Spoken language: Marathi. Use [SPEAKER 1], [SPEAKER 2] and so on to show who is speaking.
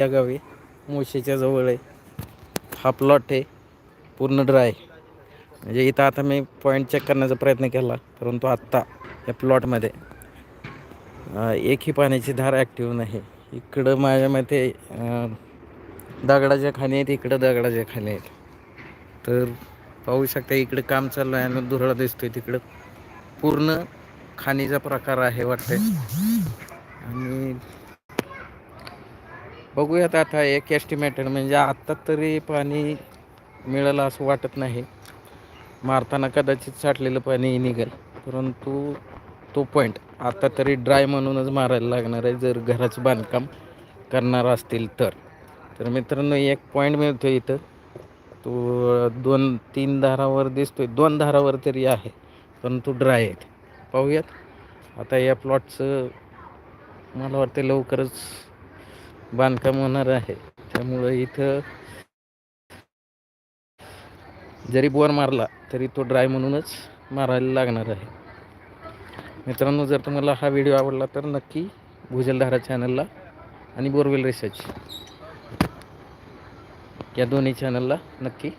[SPEAKER 1] या गावी. मुशीच्या जवळ आहे. हा प्लॉट आहे. पूर्ण ड्राय म्हणजे इथं आता मी पॉईंट चेक करण्याचा प्रयत्न केला परंतु आत्ता या प्लॉटमध्ये एकही पाण्याची धार ॲक्टिव्ह नाही. इकडं माझ्या मते दगडाच्या खाणी आहेत इकडं दगडाच्या खाणी आहेत. तर पाहू शकता इकडे काम चाललं आहे आणि धुरळा दिसतोय. तिकडं पूर्ण खाणीचा प्रकार आहे वाटतंय. आणि बघूयात आता एक एस्टिमेटेड म्हणजे आत्ता तरी पाणी मिळालं असं वाटत नाही. मारताना कदाचित साठलेलं पाणी निघेल. परंतु तो पॉईंट आता तरी ड्राय म्हणूनच मारायला लागणार आहे जर घराचं बांधकाम करणार असतील तर. तर मित्रांनो एक पॉईंट मिळतो इथं. तो दोन तीन धारावर दिसतोय. दोन धारावर तरी आहे परंतु ड्राय आहेत. पाहूयात. आता या प्लॉटचं मला वाटतं लवकरच बांधकाम होणार आहे. त्यामुळं इथं जरी बोर मारला तरी तो ड्राय म्हणूनच मारायला लागणार आहे. मित्रांनो जर तुम्हाला हा व्हिडिओ आवडला तर नक्की भुजलधारा चॅनलला आणि बोरवेल रिसर्च या दोन्ही चॅनलला नक्की